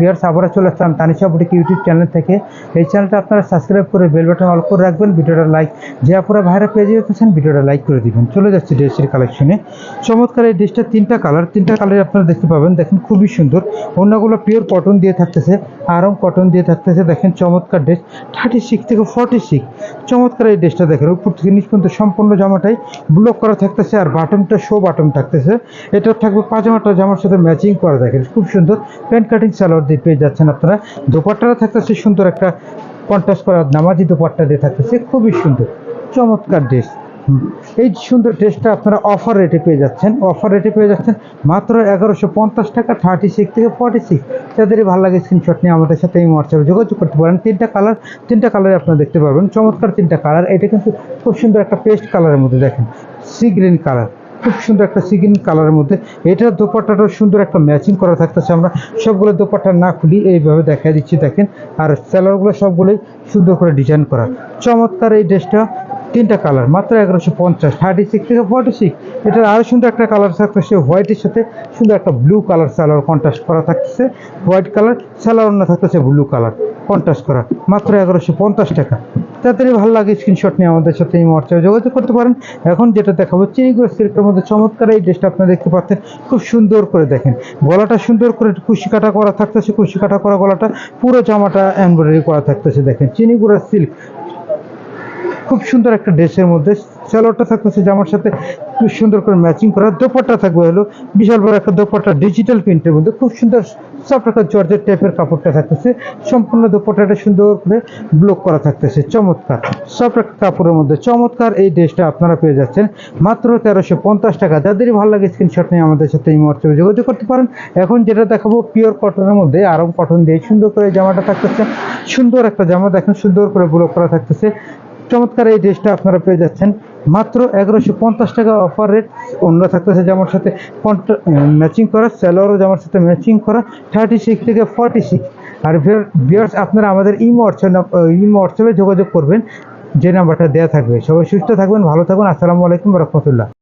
বিয়ার্স আবারও চলে আসলাম তানিশা বুটিক ইউটিউব চ্যানেল থেকে। এই চ্যানেলটা আপনারা সাবস্ক্রাইব করে বেল বাটন অল করে রাখবেন, ভিডিওটা লাইক যে আপনারা ভাইরা পেজে যেতেছেন ভিডিওটা লাইক করে দিবেন। চলে যাচ্ছি ড্রেসের কালেকশনে চমৎকার এই ড্রেসটা তিনটা কালার তিনটা কালারে আপনারা দেখতে পাবেন। দেখেন, খুবই সুন্দর। অন্যগুলো পিওর কটন দিয়ে থাকতেছে, আরম কটন দিয়ে থাকতেছে। দেখেন, চমৎকার ড্রেস থার্টি সিক্স থেকে ফর্টি সিক্স চমৎকার এই ড্রেসটা দেখেন, উপর থেকে নিচ পর্যন্ত সম্পূর্ণ জামাটাই ব্লক করা থাকতেছে আর বাটনটা শো বাটন থাকতেছে। এটা থাকবে পাজামাটা জামার সাথে ম্যাচিং করা। দেখেন, খুব সুন্দর। প্যান্ট কাটিং সালোয়ার দিয়ে পেয়ে যাচ্ছেন আপনারা। দোপাট্টাটা থাকতেছে সুন্দর একটা কন্ট্রাস্ট করা নামাজি দোপাট্টা দিয়ে থাকতেছে, খুবই সুন্দর, চমৎকার ড্রেস এই সুন্দর ড্রেসটা আপনারা অফার রেটে পেয়ে যাচ্ছেন অফার রেটে পেয়ে যাচ্ছেন মাত্র এগারোশো পঞ্চাশ টাকা থার্টি সিক্স থেকে ফর্টি সিক্স যাদেরই ভালো লাগে স্ক্রিনশট নিয়ে আমাদের সাথে এই হোয়াটসঅ্যাপে যোগাযোগ করতে পারেন। তিনটা কালার তিনটা কালারে আপনারা দেখতে পারবেন। চমৎকার তিনটা কালার এটা কিন্তু খুব সুন্দর একটা পেস্ট কালারের মধ্যে দেখেন সি গ্রিন কালার খুব সুন্দর একটা সিগিন কালারের মধ্যে। এটার দোপাট্টাটাও সুন্দর একটা ম্যাচিং করা থাকতেছে আমরা। সবগুলো দোপাট্টা না খুলি, এইভাবে দেখা দিচ্ছি, দেখেন। আর স্যালোয়ারগুলো সবগুলোই সুন্দর করে ডিজাইন করা। চমৎকার এই ড্রেসটা, তিনটা কালার, মাত্র এগারোশো পঞ্চাশ। থার্টি সিক্স থেকে ফর্টি সিক্স এটার আরও সুন্দর একটা কালার থাকতেছে হোয়াইটের সাথে সুন্দর একটা ব্লু কালার স্যালোয়ার কন্ট্রাস্ট করা থাকতেছে। হোয়াইট কালার স্যালোয়ার না থাকতেছে ব্লু কালার কন্ট্রাস্ট করা, মাত্র এগারোশো পঞ্চাশ টাকা। তাড়াতাড়ি ভালো লাগে স্ক্রিনশট নিয়ে আমাদের সাথে এই হোয়াটসঅ্যাপে যোগাযোগ করতে পারেন। এখন যেটা দেখাবো চিনিগুলো সিল্কের মধ্যে চমৎকার এই ড্রেসটা আপনারা দেখতে পাচ্ছেন, খুব সুন্দর করে দেখেন। গলাটা সুন্দর করে কুশি কাটা করা থাকতেছে কুশি কাটা করা গলাটা, পুরো জামাটা এমব্রয়ডারি করা থাকতেছে, দেখেন। চিনিগুড়া সিল্ক খুব সুন্দর একটা ড্রেসের মধ্যে স্যালোয়ারটা থাকতেছে জামার সাথে, খুব সুন্দর করে ম্যাচিং করা, দোপাট্টা থাকবে হলো, বিশাল বড় একটা দোপাট্টা ডিজিটাল প্রিন্টের মধ্যে, খুব সুন্দর সফট একটা জর্জের টাইপের কাপড়টা থাকতেছে, সম্পূর্ণ দোপাট্টাটা সুন্দর করে ব্লক করা থাকতেছে, চমৎকার সফট একটা কাপড়ের মধ্যে, চমৎকার এই ড্রেসটা আপনারা পেয়ে যাচ্ছেন, মাত্র তেরোশো পঞ্চাশ টাকা যাদেরই ভালো লাগে স্ক্রিনশট নিয়ে আমাদের সাথে এই হোয়াটসঅ্যাপে যোগাযোগ করতে পারেন, এখন যেটা দেখাবো পিওর কটনের মধ্যে আরম কটন দিয়ে সুন্দর করে জামাটা থাকতেছে, সুন্দর একটা জামা দেখেন, সুন্দর করে ব্লক করা থাকতেছে চমৎকার এই ড্রেসটা আপনারা পেয়ে যাচ্ছেন। মাত্র এগারোশো পঞ্চাশ টাকা অফার রেট অন্য থাকতেছে জামার সাথে ম্যাচিং করা স্যালোয়ারও জামার সাথে ম্যাচিং করা থার্টি সিক্স থেকে ফর্টি সিক্স আর বিয়ার্স আপনারা আমাদের ইমো হোয়াটসঅ্যাপ ইমো হোয়াটসঅ্যাপে যোগাযোগ করবেন, যে নাম্বারটা দেওয়া থাকবে। সবাই সুস্থ থাকবেন, ভালো থাকবেন। আসসালামু আলাইকুম রহমতুল্লাহ।